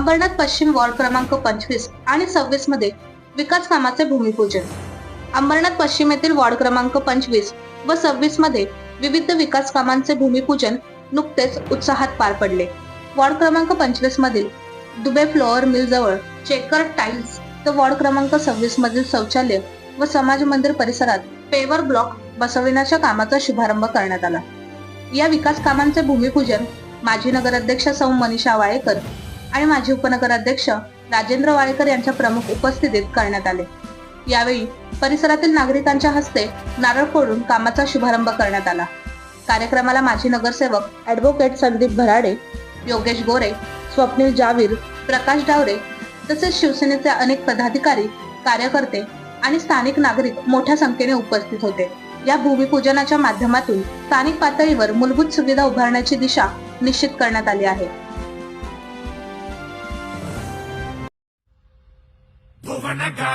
अंबरनाथ पश्चिम वॉर्ड क्रमांक पंचवीस आणि सव्वीसमध्ये विकास कामाचे भूमिपूजन. अंबरनाथ पश्चिम येथील वॉर्ड क्रमांक पंचवीस व सव्वीसमध्ये विविध विकास कामांचे भूमिपूजन नुकतेच उत्साहात पार पडले. वॉर्ड क्रमांक पंचवीस मधील दुबे फ्लोअर मिल जवळ चेकर टाइल्स तर वॉर्ड क्रमांक सव्वीस मधील शौचालय व समाज मंदिर परिसरात पेवर ब्लॉक बसविण्याच्या कामाचा शुभारंभ करण्यात आला. या विकास कामांचे भूमिपूजन माजी नगराध्यक्ष सौ मनीषा वाळेकर आणि माजी उपनगराध्यक्ष राजेंद्र वाळेकर यांच्या प्रमुख उपस्थितीत करण्यात आले. यावेळी परिसरातील नागरिकांच्या हस्ते नारळ फोडून कामाचा शुभारंभ करण्यात आला. कार्यक्रमाला माजी नगरसेवक ऍडव्होकेट संदीप भराडे योगेश गोरे स्वप्नील जावीर प्रकाश डावरे तसेच शिवसेनेचे अनेक पदाधिकारी कार्यकर्ते आणि स्थानिक नागरिक मोठ्या संख्येने उपस्थित होते. या भूमिपूजनाच्या माध्यमातून स्थानिक पातळीवर मूलभूत सुविधा उभारण्याची दिशा निश्चित करण्यात आली आहे.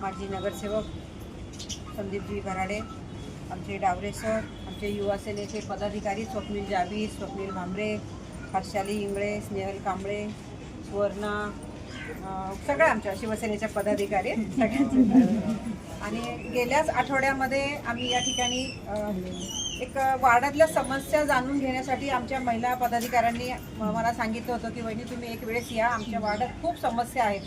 माजी नगरसेवक संदीपजी भराडे आमचे डावरे सर आमचे युवा सेनेचे पदाधिकारी स्वप्नील जावीर स्वप्नील भांबरे हर्षाली इंगळे स्नेहल कांबळे सुवर्णा सगळ्या आमच्या शिवसेनेच्या पदाधिकारी. सगळ्यांचे आणि गेल्याच आठवड्यामध्ये आम्ही या ठिकाणी एक वार्डातल्या समस्या जाणून घेण्यासाठी आमच्या महिला पदाधिकाऱ्यांनी मला सांगितलं होतं की वहिनी तुम्ही एक वेळेस या. आमच्या वार्डात खूप समस्या आहेत.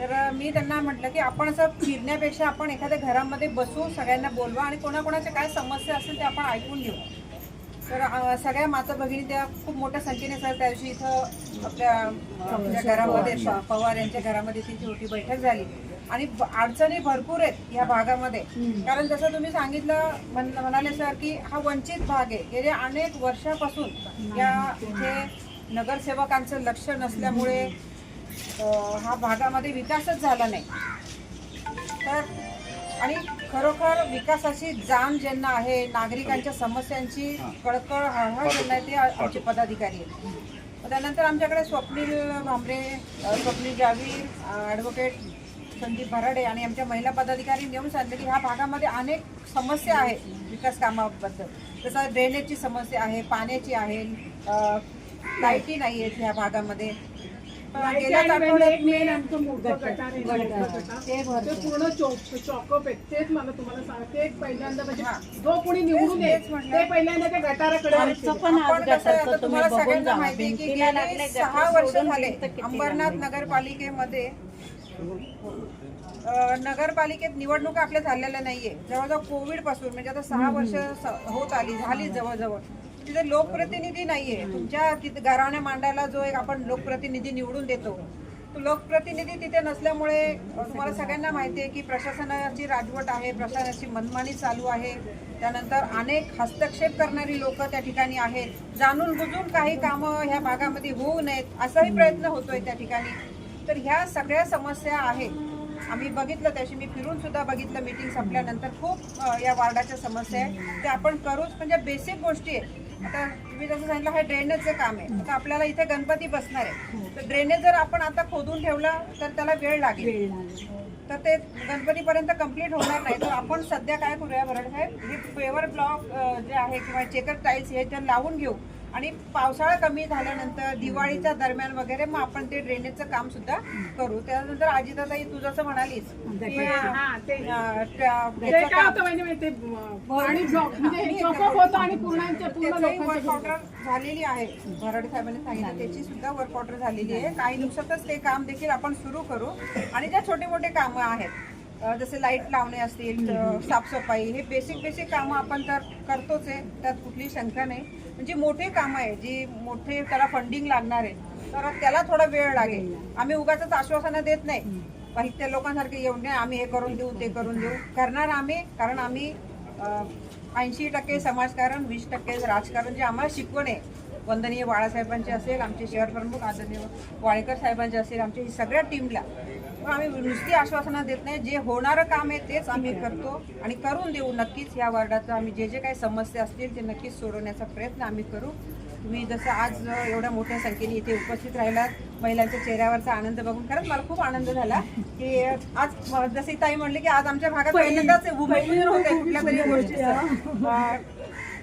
तर मी त्यांना म्हटलं की आपण असं फिरण्यापेक्षा आपण एखाद्या घरामध्ये बसू सगळ्यांना बोलवा आणि कोणाकोणाच्या काय समस्या असेल ते आपण ऐकून घेऊ. तर सगळ्या माता भगिनी त्या खूप मोठ्या संख्येने सर त्या दिवशी इथं आपल्या घरामध्ये पवार यांच्या घरामध्ये ती छोटी बैठक झाली. आणि अडचणी भरपूर आहेत या भागामध्ये. कारण जसं तुम्ही सांगितलं म्हण- म्हणाले सर की हा वंचित भाग आहे. गेल्या अनेक वर्षापासून या इथे नगरसेवकांचं लक्ष नसल्यामुळे हा भागामध्ये विकासच झाला नाही. तर आणि खरोखर विकासाची जाण ज्यांना आहे नागरिकांच्या समस्यांची कळकळ हळहळ ज्यांना आहे ते आमचे पदाधिकारी आहेत. त्यानंतर आमच्याकडे स्वप्नील भांबरे स्वप्नील जावीर ॲडव्होकेट संदीप भराडे आणि आमच्या महिला पदाधिकारी येऊन सांगितलं की ह्या भागामध्ये अनेक समस्या आहेत विकास कामाबद्दल. जसं ड्रेनेजची समस्या आहे पाण्याची आहे लाईटी नाही आहेत ह्या भागामध्ये. गेल्याच आठवड्यात मी. ते ते भरपूर. पूर्ण चॉकअप आहे. तेच मला तुम्हाला सांग ते एक पहिल्यांदा. म्हणजे जो कोणी निवडून येईल तेच. ते पहिल्यांदा त्या गटाराकडे. पण आपण कसं आहे, आता तुम्हाला सगळ्यांना माहिती आहे की गेले सहा वर्ष झाले अंबरनाथ नगरपालिकेमध्ये. अ, नगरपालिकेत निवडणुका आपल्या झालेल्या नाहीये. जवळजवळ कोविडपासून म्हणजे आता सहा वर्ष स- होत आली झाली जवळजवळ. तिथे लोकप्रतिनिधी नाहीये. तुमच्या तिथे घराण्या मांडायला जो एक आपण लोकप्रतिनिधी निवडून देतो तो लोकप्रतिनिधी तिथे नसल्यामुळे तुम्हाला सगळ्यांना माहिती आहे की प्रशासनाची राजवट आहे प्रशासनाची मनमानी चालू आहे. त्यानंतर अनेक हस्तक्षेप करणारी लोक त्या ठिकाणी आहेत. जाणून बुजून काही कामं ह्या भागामध्ये होऊ नयेत असाही प्रयत्न होतोय त्या ठिकाणी. तर ह्या सगळ्या समस्या आहेत. आम्ही बघितलं त्याशी मी फिरून सुद्धा बघितलं मीटिंग संपल्यानंतर खूप या वार्डाच्या समस्या आहेत. त्या आपण करूच म्हणजे बेसिक गोष्टी आहेत. आता तुम्ही जसं सांगितलं हे ड्रेनेजचं काम आहे. आता आपल्याला इथे गणपती बसणार आहे. तर ड्रेनेज जर आपण आता खोदून ठेवला तर त्याला वेळ लागेल. तर ते गणपतीपर्यंत कंप्लीट होणार नाही. तर आपण सध्या काय करूया बरं साहेब हे पेवर ब्लॉक जे आहे किंवा चेकर टाईल्स हे ते लावून घेऊ. आणि पावसाळा कमी झाल्यानंतर दिवाळीच्या दरम्यान वगैरे मग आपण ते ड्रेनेजचं काम सुद्धा करू. त्यानंतर अजिताताई तू जसं म्हणालीस की, हा, म्हणजे वर्क ऑर्डर झालेली आहे. भराडे साहेबांनी सांगितलं त्याची सुद्धा वर्क ऑर्डर झालेली आहे. काही दिवसातच ते काम देखील आपण सुरू करू. आणि ज्या छोटे मोठे कामं आहेत जसे लाइट लावणे असतील साफसफाई हे बेसिक बेसिक कामं आपण तर करतोच आहे. त्यात कुठलीही शंका नाही. म्हणजे मोठी कामं आहे जी मोठे त्याला फंडिंग लागणार आहे तर त्याला थोडा वेळ लागेल. आम्ही उगाच आश्वासनं देत नाही. काही लोकांसारखे येऊन नाही आम्ही हे करून देऊ ते करून देऊ. करणार आम्ही कारण आम्ही ऐंशी टक्के समाजकारण वीस टक्के राजकारण जे आम्हाला शिकवण आहे. वंदनीय बाळासाहेबांचे असेल आमचे शहर प्रमुख आदरणीय वाळेकर साहेबांचे असेल आमच्या ही सगळ्या टीमला आम्ही नुसती आश्वासनं देत नाही. जे होणारं काम आहे तेच आम्ही करतो आणि करून देऊ नक्कीच ह्या वार्डाचं. आम्ही जे जे काही समस्या असतील ते नक्कीच सोडवण्याचा प्रयत्न आम्ही करू. तुम्ही जसं आज एवढ्या मोठ्या संख्येने इथे उपस्थित राहिलात महिलांच्या चेहऱ्यावरचा आनंद बघून. खरंच मला खूप आनंद झाला की आज जसे ताई म्हणले की आज आमच्या भागात पहिल्यांदाच भूमिपूजन होत कुठल्या तरी गोष्टीचं. अं,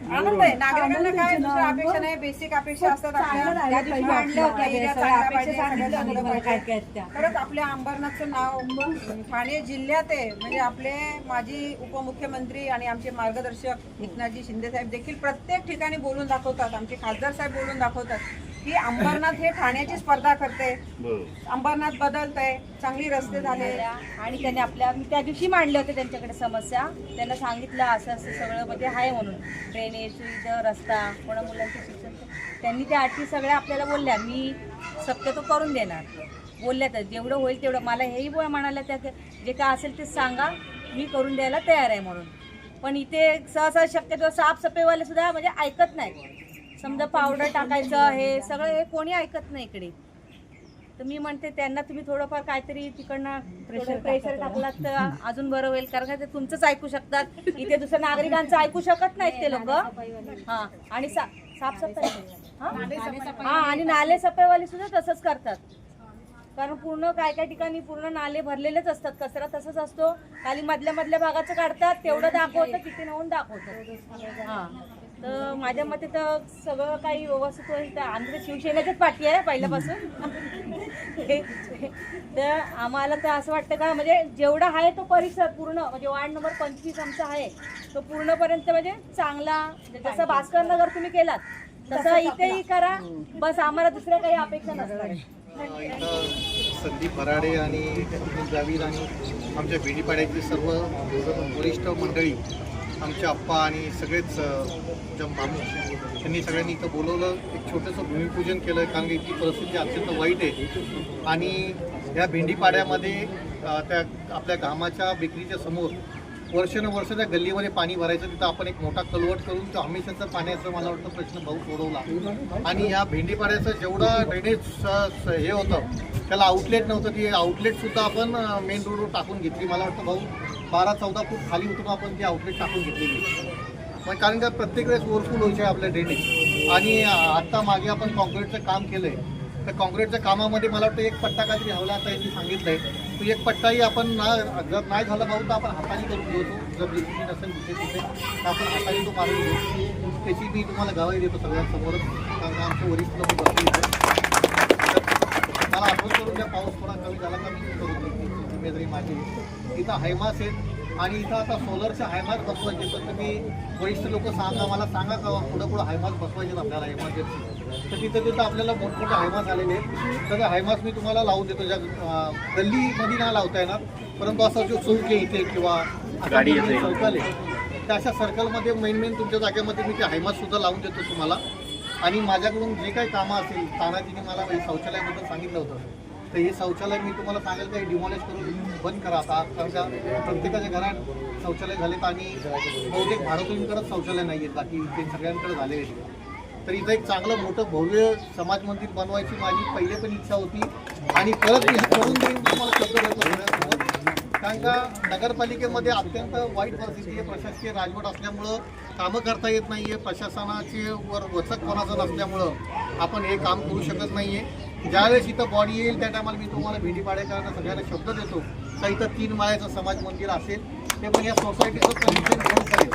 आनंद आहे. नागरिकांना काय दुसरं अपेक्षा नाही बेसिक अपेक्षा असतात आपल्या. त्या दिवशी मांडल्या होत्या एरिया चांगला पाहिजे, सगळ्यात चांगलं पाहिजे. खरंच आपल्या अंबरनाथचं नाव ठाणे जिल्ह्यात आहे. म्हणजे आपले माजी उपमुख्यमंत्री आणि आमचे मार्गदर्शक एकनाथजी शिंदे साहेब देखील प्रत्येक ठिकाणी बोलून दाखवतात. आमचे खासदार साहेब बोलून दाखवतात. की अंबरनाथ हे ठाण्याची स्पर्धा करते. अंबरनाथ बदलतंय चांगली रस्ते झाले. आणि त्यांनी आपल्या मी त्या दिवशी मांडले होते त्यांच्याकडे समस्या. त्यांना सांगितलं असं असं सगळं म्हणजे आहे म्हणून. ड्रेनेज सुविधा रस्ता कोणा मुलांचं शिक्षण. त्यांनी त्या अटी सगळ्या आपल्याला बोलल्या. मी शक्यतो करून देणार. बोलल्या तर जेवढं होईल तेवढं. मला हेही बोल म्हणाल्या त्या जे काय असेल ते सांगा. मी करून द्यायला तयार आहे म्हणून. पण इथे सहसा शक्यतो साफसफाईवाले सुद्धा म्हणजे ऐकत नाही समजा पावडर टाकायचं हे सगळं हे कोणी ऐकत नाही इकडे. तर मी म्हणते त्यांना तुम्ही थोडंफार काहीतरी तिकडनं प्रेशर प्रेशर टाकलात तर अजून बरं होईल कारण का ते तुमचंच ऐकू शकतात. इथे दुसऱ्या नागरिकांचं ऐकू शकत नाहीत ते लोक. हा आणि सा- साफसफाई हा? आणि नाले सफाईवाले सुद्धा तसंच करतात. कारण पूर्ण काय काय ठिकाणी पूर्ण नाले भरलेलेच असतात. कचरा तसंच असतो. खाली मधल्या मधल्या भागाचं काढतात तेवढं दाखवतं तिथे नेऊन दाखवतं हा. तर माझ्या मते तर सगळं काही व्यवस्थित होईल तर आम्ही तर शिवसेनेच्याच पाठी आहे पहिल्यापासून. तर आम्हाला तर असं वाटतं का म्हणजे जेवढा आहे तो परिसर पूर्ण म्हणजे वार्ड नंबर पंचवीस आमचा आहे तो पूर्णपर्यंत म्हणजे चांगला जसं भास्कर नगर तुम्ही केलात तसं इथेही करा बस आम्हाला दुसऱ्या काही अपेक्षा नसणार. इथं संदीप भराडे आणि जावीर आणि आमच्या बेडीपाड्याची सर्व वरिष्ठ मंडळी आमचे आप्पा आणि सगळेच अ, त्यांनी सगळ्यांनी इथं बोलवलं. एक छोटंसं भूमिपूजन केलं कारण की इथली परिस्थिती अत्यंत वाईट आहे. आणि या भेंडीपाड्यामध्ये त्या आपल्या घामाच्या बेकरीच्या समोर वर्षानुवर्ष त्या गल्लीमध्ये पाणी भरायचं तिथं आपण एक मोठा कलवट करून तो हमेशाचा पाण्याचा मला वाटतं प्रश्न भाऊ सोडवला. आणि या भेंडीपाड्याचं जेवढं ड्रेनेज स- हे होतं त्याला आउटलेट नव्हतं. ती आउटलेटसुद्धा आपण मेन रोडवर टाकून घेतली. मला वाटतं भाऊ बारा चौदा फूट खाली उतरून आपण ती आउटलेट टाकून घेतलेली मग कारण का प्रत्येक वेळेस ओव्हरफुल व्हायचे आपल्या ड्रेनेज आणि आत्ता मागे आपण कॉन्क्रीटचं काम केलं आहे तर कॉन्क्रीटच्या कामामध्ये मला वाटतं एक पट्टा काहीतरी हवला आता यांनी सांगितलंय. तो एक पट्टाही आपण ना जर नाही झाला भाऊ तर आपण हाताने करून घेतो जर बिजली असेल तिथे तिथे तर आपण हाताने तो मारून घेऊ. त्याची मी तुम्हाला गवाही देतो सगळ्यांसमोरच. कारण आमचे वरिष्ठ लोक बसले मला आठवण करून द्या पाऊस थोडा कमी झाला का मी करून देईन जिम्मेदारी माझी. इथं हायमास आहेत आणि इथं आता सोलरचे हायमास बसवायचे. तर तुम्ही वरिष्ठ लोक सांगा मला सांगा का पुढं पुढं हायमास बसवायचे आपल्याला इमर्जन्सी तर तिथं तिथं आपल्याला मोठमोठे हायमास आलेले आहेत. तर ते हायमास मी तुम्हाला लावून देतो. ज्या गल्लीमध्ये नाही लावता येणार परंतु असं जो चौक आहे इथे किंवा गाडी सर्कल आहे तर अशा सर्कलमध्ये मेन मेन तुमच्या जागेमध्ये मी ते हायमास सुद्धा लावून देतो तुम्हाला. आणि माझ्याकडून जे काही कामं असतील तानाजीने मला शौचालयाबद्दल सांगितलं होतं. तर हे शौचालय मी तुम्हाला सांगेल का डिमॉलिश करून बंद करा आता. कारण प्रत्येकाच्या घरात शौचालय झालेत आणि बहुतेक भाडोत्रींकडेच शौचालय नाही आहेत. बाकी ते सगळ्यांकडे झाले तर इथं एक चांगलं मोठं भव्य समाज मंदिर बनवायची माझी पहिले पण इच्छा होती. आणि परत मी करून देईन तुम्हाला शब्द कारण का नगरपालिकेमध्ये अत्यंत वाईट परिस्थिती आहे. प्रशासकीय राजवट असल्यामुळं कामं करता येत नाही आहे प्रशासनाचे वर वचक कोणाचं नसल्यामुळं आपण हे काम करू शकत नाही आहे ज्यावेळेस इथं बॉडी येईल त्या टायमाला मी तुम्हाला भेटी पाडेकरांना सगळ्यांना शब्द देतो. का इथं तीन माळ्याचं समाज मंदिर असेल ते पण या सोसायटीचं परमिशन घेऊन करेल.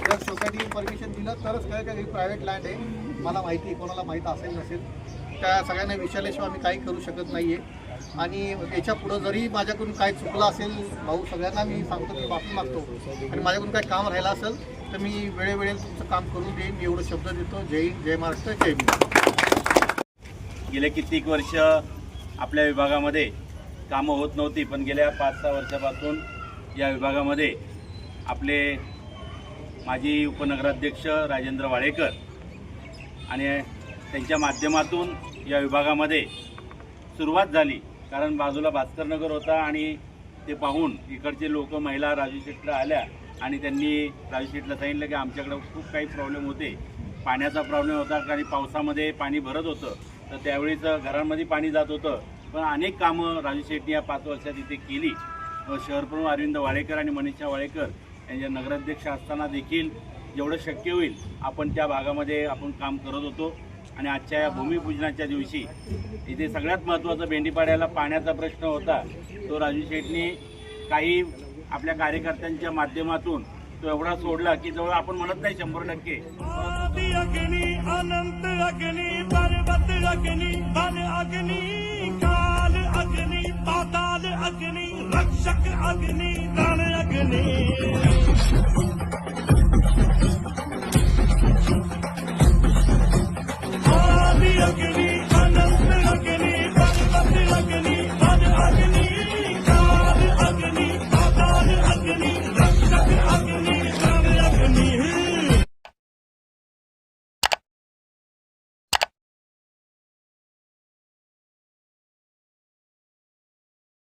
जर सोसायटीने परमिशन दिलं तरच काय काही प्रायव्हेट लँड आहे. मला माहिती कोणाला माहीत असेल नसेल त्या सगळ्यांना विचारल्याशिवाय आम्ही काही करू शकत नाही आहे आणि याच्या पुढं जरी माझ्याकडून काय चुकलं असेल भाऊ सगळ्यांना मी सांगतो मी माफी मागतो. आणि माझ्याकडून काय काम राहिलं असेल तर मी वेळेवेळेला तुमचं काम करून देईन मी एवढं शब्द देतो. जय हिंद जय महाराष्ट्र जय भीम. गेले कित्येक वर्ष आपल्या विभागामध्ये कामं होत नव्हती पण गेल्या पाच सहा वर्षापासून या विभागामध्ये आपले माजी उपनगराध्यक्ष राजेंद्र वाडेकर आणि त्यांच्या माध्यमातून या विभागामध्ये सुरुवात झाली. कारण बाजूला भास्करनगर होता आणि ते पाहून इकडचे लोक महिला राजू शेटला आल्या आणि त्यांनी राजू शेटला सांगितलं की आमच्याकडं खूप काही प्रॉब्लेम होते. पाण्याचा प्रॉब्लेम होता कारण पावसामध्ये पाणी भरत होतं. तर त्यावेळीच घरांमध्ये पाणी जात होतं. पण अनेक कामं राजू शेट्टी या पाच वर्षात इथे केली. व शहरप्रमुख अरविंद वाळेकर आणि मनीषा वाळेकर यांच्या नगराध्यक्ष असताना देखील जेवढं शक्य होईल आपण त्या भागामध्ये आपण काम करत होतो. आणि आजच्या या भूमिपूजनाच्या दिवशी इथे सगळ्यात महत्त्वाचं भेंडीपाड्याला पाण्याचा प्रश्न होता. तो राजू शेटनी काही आपल्या कार्यकर्त्यांच्या माध्यमातून तो एवढा सोडला की जवळ आपण म्हणत नाही शंभर टक्के. चक अग्नि दान अग्नि